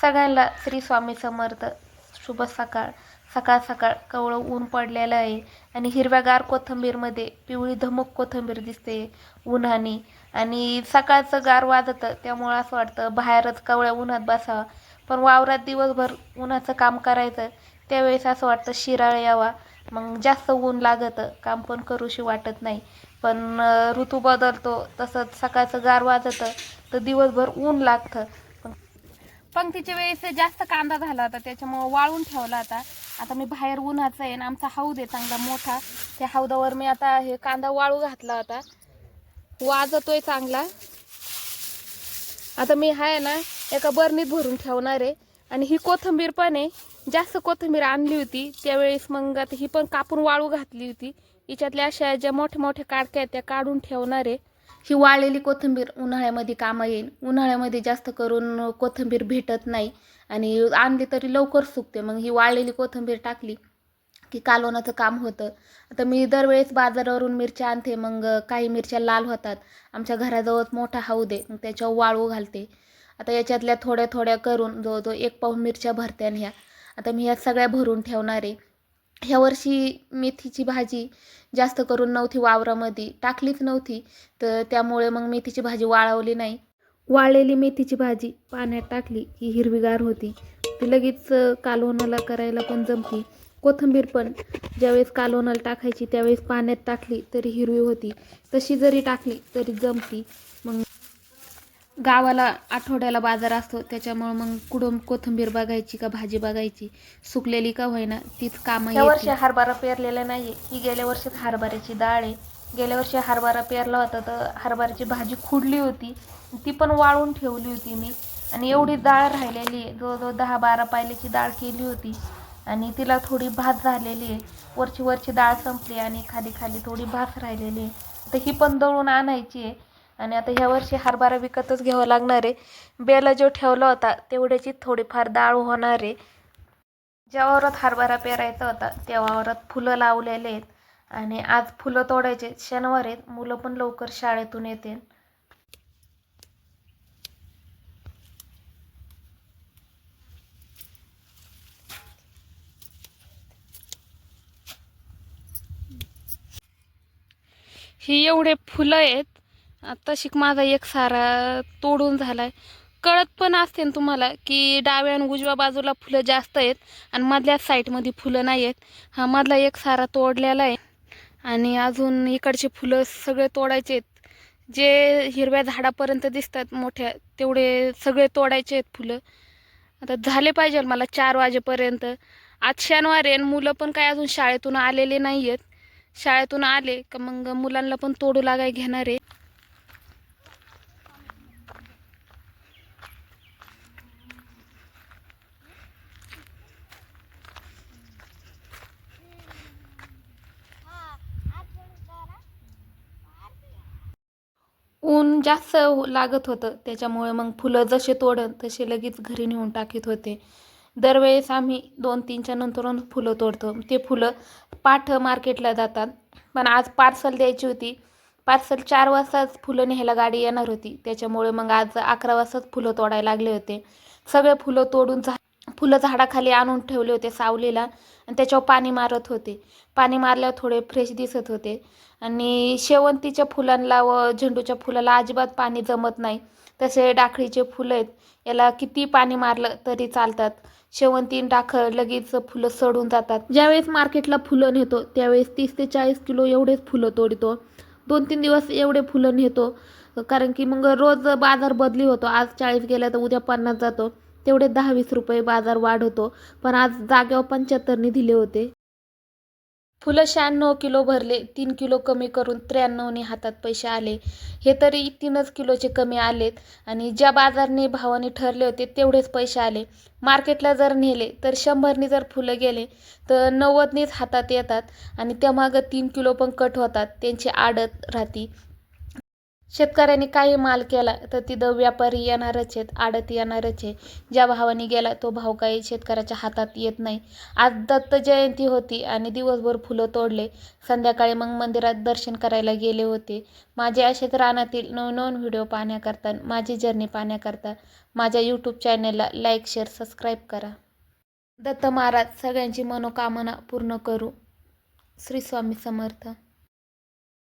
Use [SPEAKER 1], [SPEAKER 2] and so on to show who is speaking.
[SPEAKER 1] सगळ्यांना श्री स्वामी समर्थ. शुभ सकाळ. सकाळ सकाळ कवळं ऊन पडलेलं आहे आणि हिरव्यागार कोथिंबीरमध्ये पिवळी धमक कोथिंबीर दिसते उन्हाने. आणि सकाळचं गार वाजतं त्यामुळं असं वाटतं बाहेरच कवळ्या उन्हात बसावं पण वावरात दिवसभर उन्हाचं काम करायचं त्यावेळेस असं वाटतं शिराळ यावा. मग जास्त ऊन लागतं काम पण करूशी वाटत नाही. पण ऋतू बदलतो तसंच सकाळचं गार वाजतं तर दिवसभर ऊन लागतं. पंक्तीच्या वेळेस जास्त कांदा झाला होता त्याच्यामुळं वाळून ठेवला होता. आता मी बाहेर उन्हाचा आहे आणि आमचा हौद आहे चांगला मोठा. त्या हौदावर मी आता हे कांदा वाळू घातला होता. वाजतोय चांगला. आता मी आहे ना एका बरणीत भरून ठेवणार आहे. आणि ही कोथंबीर पण आहे. जास्त कोथिंबीर आणली होती. त्यावेळेस मग आता ही पण कापून वाळू घातली होती. हिच्यातल्या अशा ज्या मोठ्या मोठ्या काडक्या आहेत त्या काढून ठेवणार आहे. ही वाळलेली कोथिंबीर उन्हाळ्यामध्ये कामं येईल. उन्हाळ्यामध्ये जास्त करून कोथिंबीर भेटत नाही. आणि आणली तरी लवकर सुकते. मग ही वाळलेली कोथिंबीर टाकली की कालवणाचं काम होतं. आता मी दरवेळेस बाजारावरून मिरच्या आणते. मग काही मिरच्या लाल होतात. आमच्या घराजवळ मोठा हाऊ दे मग त्याच्यावर वाळू घालते. आता याच्यातल्या थोड्या थोड्या करून जवळजवळ एक पाऊन मिरच्या भरते आणि ह्या. आता मी ह्या सगळ्या भरून ठेवणार आहे. ह्या वर्षी मेथीची भाजी जास्त करून नव्हती वावरामध्ये टाकलीच नव्हती. तर त्यामुळे मग मेथीची भाजी वाळवली नाही. वाळलेली मेथीची भाजी पाण्यात टाकली की हिरवीगार होती. ती लगेच कालवणाला करायला पण जमती. कोथिंबीर पण ज्यावेळेस कालवणाला टाकायची त्यावेळेस पाण्यात टाकली तरी हिरवी होती. तशी जरी टाकली तरी जमती. गावाला आठवड्याला बाजार असतो त्याच्यामुळं मग कुठून कोथिंबीर बघायची का भाजी बघायची? सुकलेली का होईना तीच कामं
[SPEAKER 2] या
[SPEAKER 1] वर्षी हरभरा पेरलेला नाही ही गेल्या वर्षीच हरभऱ्याची डाळ आहे. गेल्या वर्षी हरभरा पेरला होता तर हरभऱ्याची भाजी खुडली होती. ती पण वाळून ठेवली होती मी. आणि एवढी डाळ राहिलेली आहे. जवळजवळ दहा बारा पायलीची डाळ केली होती. आणि तिला थोडी भात झालेली आहे. वरची वरची डाळ संपली आणि खाली खाली थोडी भात राहिलेली आहे. तर ही पण दळून आणायची आहे. आणि आता ह्या वर्षी हरभरा विकतच घ्यावा लागणार आहे. बेला जो ठेवला होता तेवढ्याची थोडीफार डाळ होणार आहे. ज्या वावरात हरभरा पेरायचा होता त्या वावरात फुलं लावलेले आहेत. आणि आज फुलं तोडायचे शनिवार आहेत. मुलं पण लवकर शाळेतून येतील. ही एवढे फुलं आहेत तशी माझा एक सारा तोडून झालाय. कळत पण असते ना तुम्हाला की डाव्या आणि उजव्या बाजूला फुलं जास्त आहेत आणि मधल्या साईडमध्ये फुलं नाही आहेत. हा मधला एक सारा तोडलेला आहे. आणि अजून इकडचे फुलं सगळे तोडायचे आहेत. जे हिरव्या झाडापर्यंत दिसतात मोठ्या तेवढे सगळे तोडायचे आहेत फुलं. आता झाले पाहिजे मला चार वाजेपर्यंत. आज शनिवार आहे आणि मुलं पण काय अजून शाळेतून आलेले नाही आहेत शाळेतून आले का मग मुलांना पण तोडू लागाय घेणार आहे. ऊन जास्त लागत होतं. त्याच्यामुळे मग फुलं जसे तोडत तसे लगेच घरी नेऊन टाकीत होते. दरवेळेस आम्ही दोन तीनच्या नंतरून फुलं तोडतो. ते फुलं पाठ मार्केटला जातात. पण आज पार्सल द्यायची होती. पार्सल चार वाजताच फुलं न्यायला गाडी येणार होती. त्याच्यामुळे मग आज अकरा वाजताच फुलं तोडायला लागले होते. सगळे फुलं तोडून झा फुलं झाडाखाली आणून ठेवले होते सावलीला आणि त्याच्यावर पाणी मारत होते. पाणी मारल्यावर थोडे फ्रेश दिसत होते. आणि शेवंतीच्या फुलांना व झेंडूच्या फुलाला अजिबात पाणी जमत नाही. तसे डाखळीचे फुलं आहेत. याला किती पाणी मारलं तरी चालतात. शेवंती डाखळ लगेच फुलं सडून जातात. ज्यावेळेस मार्केटला फुलं नेतो त्यावेळेस तीस ते चाळीस किलो एवढेच फुलं तोडतो. दोन तीन दिवस एवढे फुलं नेतो. कारण की मग रोज बाजार बदली होतो. आज चाळीस गेला तर उद्या पन्नास जातो. तेवढे दहा वीस रुपये बाजार वाढ होतो पण आज जाग्यावर पंच्याहत्तरने दिले होते. फुलं शहाण्णव किलो भरले तीन किलो कमी करून त्र्याण्णवने हातात पैसे आले. हे तरी तीनच किलोचे कमी आलेत आणि ज्या बाजारने भावाने ठरले होते तेवढेच पैसे आले. मार्केटला जर नेले तर शंभरने जर फुलं गेले तर नव्वदनेच हातात येतात आणि त्यामागं तीन किलो पण कट होतात त्यांची आडत राहती. शेतकऱ्यांनी काही माल केला तर तिथं व्यापारी येणारच आहेत आडत येणारच आहे. ज्या भावाने गेला तो भाव काही शेतकऱ्याच्या हातात येत नाही. आज दत्त जयंती होती आणि दिवसभर फुलं तोडले. संध्याकाळी मग मंदिरात दर्शन करायला गेले होते. माझे असेच रानातील नवनवीन व्हिडिओ पाहण्याकरता माझी जर्नी पाहण्याकरता माझ्या यूट्यूब चॅनलला लाईक शेअर सबस्क्राईब करा. दत्त महाराज सगळ्यांची मनोकामना पूर्ण करू. श्री स्वामी समर्थ.